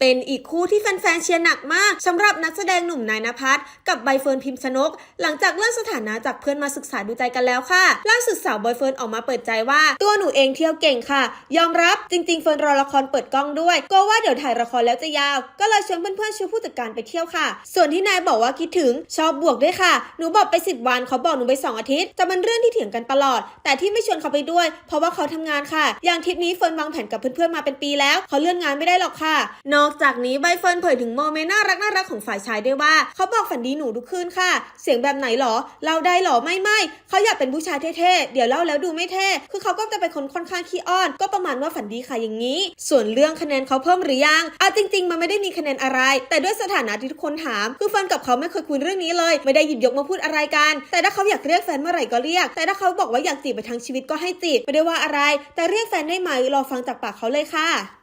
เป็นอีกคู่ที่แฟนๆเชียร์หนักมากสำหรับนักแสดงหนุ่มนายนภัสกับใบเฟิร์นพิมพ์ชนก หลังจากเลิกสถานะจากเพื่อนมาศึกษาดูใจกันแล้วค่ะล่าสุดสาวใบเฟิร์นออกมาเปิดใจว่า ตัวหนูเองเที่ยวเก่งค่ะ ยอมรับจริงๆเฟิร์นรอละครเปิดกล้องด้วยกลัวว่าเดี๋ยวถ่ายละครแล้วจะยาว ก็เลยชวนเพื่อนๆชวนผู้จัดการไปเที่ยวค่ะ ส่วนที่นายบอกว่าคิดถึงชอบบวกด้วยค่ะหนูบอกไปสิบวันเขาบอกหนูไปสองอาทิตย์แต่มันเรื่องที่เถียงกันตลอด แต่ที่ไม่ชวนเขาไปด้วย เพราะว่าเขาทำงานค่ะ อย่างทริปนี้เฟิร์นวางแผนกับเพื่อนๆมาเป็นปีแล้วเขาเลื่อนงานไม่ได้หรอกค่ะนอกจากนี้ใบเฟิร์นเผยถึงโมเมนต์น่ารักน่ารักของฝ่ายชายด้วยว่า เขาบอกฝันดีหนูทุกคืนค่ะ เสียงแบบไหนหรอ เราได้หรอไม่ไม่เขาอยากเป็นผู้ชายเท่ๆ เดี๋ยวเล่าแล้วดูไม่เท่ คือเขาก็จะเป็นคนค่อนข้างขี้อ้อน ก็ประมาณว่าฝันดีค่ะอย่างนี้ ส่วนเรื่องคะแนนเขาเพิ่มหรือยังอะจริง ๆ มันไม่ได้มีคะแนนอะไร แต่ด้วยสถานะที่ทุกคนถาม คือเฟิร์นกับเขาไม่เคยคุยเรื่องนี้เลย ไม่ได้หยิบยกมาพูดอะไรกัน แต่ถ้าเขาอยากเรียกแฟนเมื่อไหร่ก็เรียก แต่ถ้าเขาบอกว่าอยากจีบไปทั้งชีวิตก็ให้จีบไม่ได้ว่าอะไร แต่เรียกแฟนได้ไหมรอฟังจากปากเขาเลยค่ะ